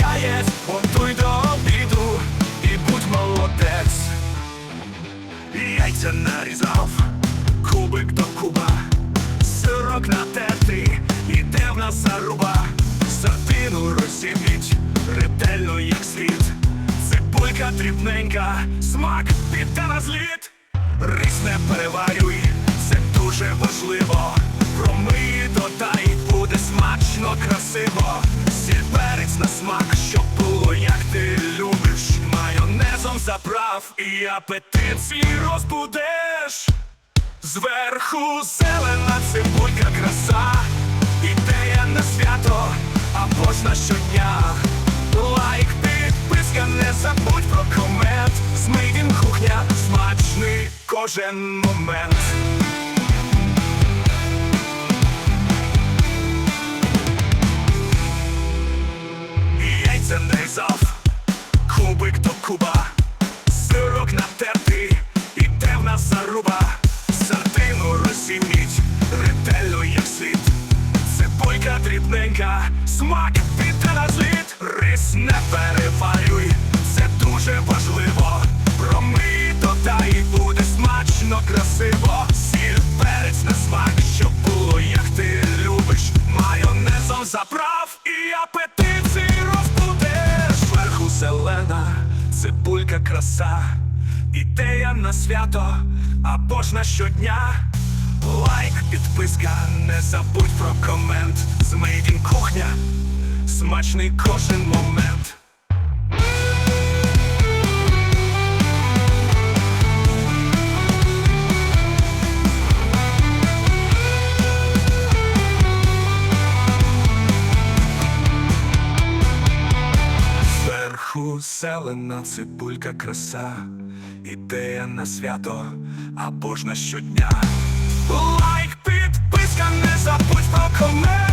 яєць, готуй до обіду і будь молодець. Яйця нарізав, кубик до куба, сирок натертий, іде в нас заруба, сардину розіміть, ретельно як слід, цибулька дрібненька, смак піде на зліт, рис не переварюй, це дуже важливо. Промий додай, буде смачно, красиво. Сіль перець на смак, щоб було, як ти любиш. Майонезом заправ і апетит свій розбудеш. Зверху зелена цибулька краса, ідея на свято, або ж на щодня. Лайк, підписка, не забудь про комент. Змийдін кухня, смачний кожен момент. Нарізав, кубик до куба, сирок натертий, іде в нас заруба, сардину розіміть, ретельно як слід, цибулька дрібненька, смак піде на зліт, рис не переварюй, це дуже важливо. Промий додай, буде смачно, красиво. Цибулька краса, ідея на свято або ж на щодня. Лайк, підписка, не забудь про комент. Змейдін кухня, смачний кожен момент. Зранку цибулька краса, ідея на свято або ж на щодня. Лайк, підписка, не забудь про комент